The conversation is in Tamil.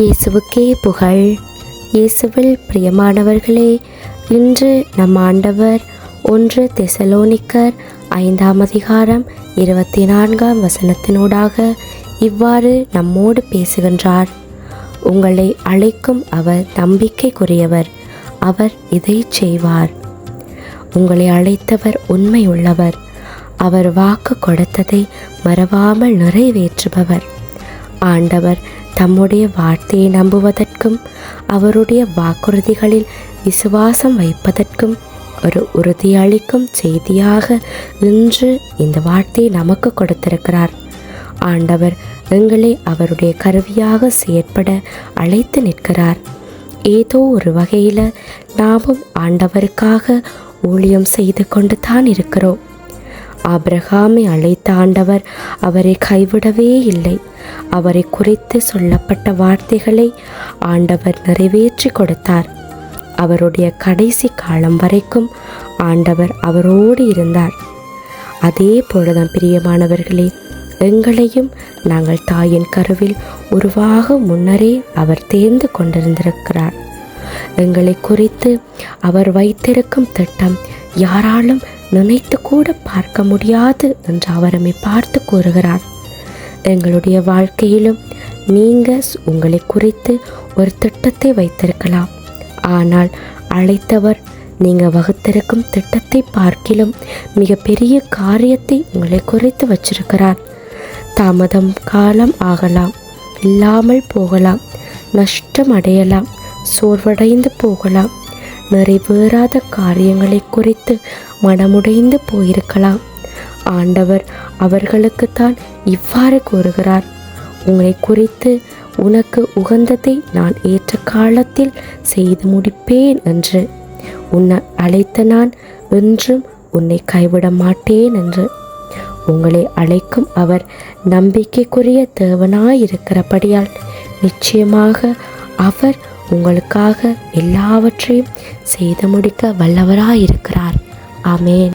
இயேசுவுக்கே புகழ். இயேசுவில் பிரியமானவர்களே இன்று நம் ஆண்டவர் ஒன்று தெசலோனிக்கர் ஐந்தாம் அதிகாரம் இருபத்தி நான்காம் வசனத்தினூடாக இவ்வாறு நம்மோடு பேசுகின்றார். உங்களை அழைக்கும் அவர் நம்பிக்கைக்குரியவர் அவர் இதை செய்வார். உங்களை அழைத்தவர் உண்மையுள்ளவர் அவர் வாக்கு கொடுத்ததை மறவாமல் நிறைவேற்றுபவர். ஆண்டவர் தம்முடைய வார்த்தையை நம்புவதற்கும் அவருடைய வாக்குறுதிகளில் விசுவாசம் வைப்பதற்கும் ஒரு உறுதியளிக்கும் செய்தியாக இன்று இந்த வார்த்தையை நமக்கு கொடுத்திருக்கிறார். ஆண்டவர் எங்களை அவருடைய கருவியாக செயற்பட அழைத்து நிற்கிறார். ஏதோ ஒரு வகையில் நாமும் ஆண்டவருக்காக ஊழியம் செய்து கொண்டு தான் இருக்கிறோம். ஆபிரகாமை அழைத்த ஆண்டவர் அவரை கைவிடவே இல்லை. அவரை குறித்து சொல்லப்பட்ட வார்த்தைகளை ஆண்டவர் நிறைவேற்றி கொடுத்தார். அவருடைய கடைசி காலம் வரைக்கும் ஆண்டவர் அவரோடு இருந்தார். அதே போலதான் பிரியமானவர்களே எங்களையும் நாங்கள் தாயின் கருவில் உருவாக முன்னரே அவர் தேர்ந்து கொண்டிருந்திருக்கிறார். எங்களை குறித்து அவர் வைத்திருக்கும் திட்டம் யாராலும் நினைத்து கூட பார்க்க முடியாது என்று அவரமை பார்த்து கூறுகிறார். எங்களுடைய வாழ்க்கையிலும் நீங்கள் உங்களை குறித்து ஒரு திட்டத்தை வைத்திருக்கலாம். ஆனால் அழைத்தவர் நீங்கள் வகுத்திருக்கும் திட்டத்தை பார்க்கிலும் மிகப்பெரிய காரியத்தை உங்களை குறைத்து வச்சிருக்கிறார். தாமதம் காலம் ஆகலாம் இல்லாமல் போகலாம் நஷ்டம் அடையலாம் சோர்வடைந்து போகலாம் நிறைவேறாத காரியங்களை குறித்து மனமுடைந்து போயிருக்கலாம். ஆண்டவர் அவர்களுக்குத்தான் இவ்வாறு கூறுகிறார். உங்களை குறித்து உனக்கு உகந்ததை நான் ஏற்ற காலத்தில் செய்து முடிப்பேன் என்று. உன்னை அழைத்த நான் என்றும் உன்னை கைவிட மாட்டேன் என்று. உங்களை அழைக்கும் அவர் நம்பிக்கைக்குரிய தேவனாயிருக்கிறபடியால் நிச்சயமாக அவர் உங்களுக்காக எல்லாவற்றையும் செய்து முடிக்க வல்லவராயிருக்கிறார். ஆமேன்.